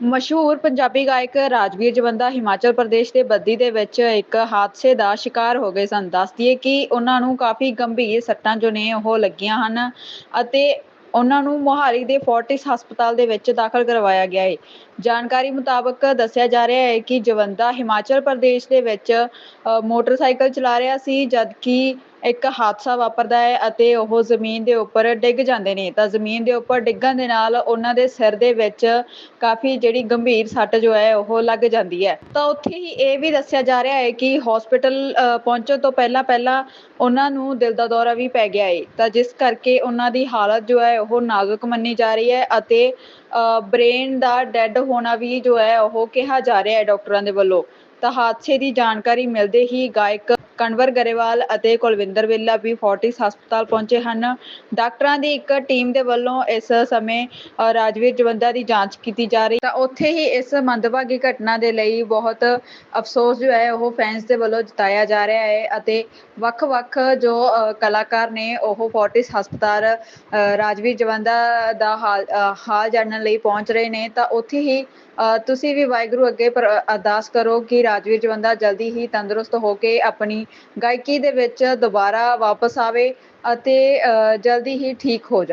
ਮਸ਼ਹੂਰ ਪੰਜਾਬੀ ਗਾਇਕ ਰਾਜਵੀਰ ਜਵੰਦਾ ਹਿਮਾਚਲ ਪ੍ਰਦੇਸ਼ ਦੇ ਬੱਦੀ ਦੇ ਵਿੱਚ ਇੱਕ ਹਾਦਸੇ ਦਾ ਸ਼ਿਕਾਰ ਹੋ ਗਏ ਸਨ। ਦੱਸਦੀਏ ਕਿ ਉਹਨਾਂ ਨੂੰ ਕਾਫੀ ਗੰਭੀਰ ਸੱਟਾਂ ਜੋ ਨੇ ਉਹ ਲੱਗੀਆਂ ਹਨ ਅਤੇ ਉਹਨਾਂ ਨੂੰ ਮੋਹਾਲੀ ਦੇ ਫੋਰਟਿਸ ਹਸਪਤਾਲ ਦੇ ਵਿੱਚ ਦਾਖਲ ਕਰਵਾਇਆ ਗਿਆ ਹੈ ਜਾਣਕਾਰੀ ਮੁਤਾਬਕ ਦੱਸਿਆ ਜਾ ਰਿਹਾ ਹੈ ਕਿ ਜਵੰਦਾ ਹਿਮਾਚਲ ਪ੍ਰਦੇਸ਼ ਦੇ ਵਿੱਚ ਮੋਟਰਸਾਈਕਲ ਚਲਾ ਰਿਹਾ ਸੀ, ਜਦਕਿ ਇੱਕ ਹਾਦਸਾ ਵਾਪਰਦਾ ਹੈ ਅਤੇ ਉਹ ਜ਼ਮੀਨ ਦੇ ਉੱਪਰ ਡਿੱਗ ਜਾਂਦੇ ਨੇ। ਤਾਂ ਜ਼ਮੀਨ ਦੇ ਉੱਪਰ ਡਿੱਗਣ ਦੇ ਨਾਲ ਉਹਨਾਂ ਦੇ ਸਿਰ ਦੇ ਵਿੱਚ ਕਾਫੀ ਜਿਹੜੀ ਗੰਭੀਰ ਸੱਟ ਜੋ ਹੈ ਉਹ ਲੱਗ ਜਾਂਦੀ ਹੈ। ਤਾਂ ਉੱਥੇ ਹੀ ਇਹ ਵੀ ਦੱਸਿਆ ਜਾ ਰਿਹਾ ਹੈ ਕਿ ਹਸਪੀਟਲ ਪਹੁੰਚਣ ਤੋਂ ਪਹਿਲਾਂ ਪਹਿਲਾਂ ਉਹਨਾਂ ਨੂੰ ਦਿਲ ਦਾ ਦੌਰਾ ਵੀ ਪੈ ਗਿਆ ਹੈ ਤਾਂ ਜਿਸ ਕਰਕੇ ਉਹਨਾਂ ਦੀ ਹਾਲਤ ਜੋ ਹੈ ਉਹ ਨਾਜ਼ੁਕ ਮੰਨੀ ਜਾ ਰਹੀ ਹੈ ਅਤੇ ਬ੍ਰੇਨ ਦਾ ਡੈੱਡ ਹੋਣਾ ਵੀ ਜੋ ਹੈ ਉਹ ਕਿਹਾ ਜਾ ਰਿਹਾ ਹੈ ਡਾਕਟਰਾਂ ਦੇ ਵੱਲੋਂ। ਤਾਂ ਹਾਦਸੇ ਦੀ ਜਾਣਕਾਰੀ ਮਿਲਦੇ ਹੀ ਗਾਇਕ ਕਨਵਰ ਗਰੇਵਾਲ ਅਤੇ ਕੁਲਵਿੰਦਰ ਵੇਲਾ ਵੀ ਫੋਰਟਿਸ ਹਸਪਤਾਲ ਪਹੁੰਚੇ ਹਨ। ਡਾਕਟਰਾਂ ਦੀ ਇੱਕ ਟੀਮ ਦੇ ਵੱਲੋਂ ਇਸ ਸਮੇਂ ਰਾਜਵੀਰ ਜਵੰਦਾ ਦੀ ਜਾਂਚ ਕੀਤੀ ਜਾ ਰਹੀ। ਤਾਂ ਉੱਥੇ ਹੀ ਇਸ ਮੰਦਭਾਗੀ ਘਟਨਾ ਦੇ ਲਈ ਬਹੁਤ ਅਫਸੋਸ ਜੋ ਹੈ, ਉਹ ਫੈਨਸ ਦੇ ਵੱਲੋਂ ਜਤਾਇਆ ਜਾ ਰਿਹਾ ਹੈ ਅਤੇ ਵੱਖ-ਵੱਖ ਜੋ ਕਲਾਕਾਰ ਨੇ ਉਹ ਫੋਰਟਿਸ ਹਸਪਤਾਲ ਰਾਜਵੀਰ ਜਵੰਦਾ ਦਾ ਹਾਲ ਹਾਲ ਜਾਣਨ ਲਈ ਪਹੁੰਚ ਰਹੇ ਨੇ। ਤਾਂ ਉੱਥੇ ਹੀ ਤੁਸੀਂ ਵੀ ਵਾਹਿਗੁਰੂ ਅੱਗੇ ਪਰ, ਅਰਦਾਸ ਕਰੋ ਕਿ ਰਾਜਵੀਰ ਜਵੰਦਾ ਜਲਦੀ ਹੀ ਤੰਦਰੁਸਤ ਹੋ ਕੇ ਆਪਣੀ ਗਾਇਕੀ ਦੇ ਵਿੱਚ ਦੁਬਾਰਾ ਵਾਪਸ ਆਵੇ ਅਤੇ ਅ, ਜਲਦੀ ਹੀ ਠੀਕ ਹੋ ਜਾਵੇ।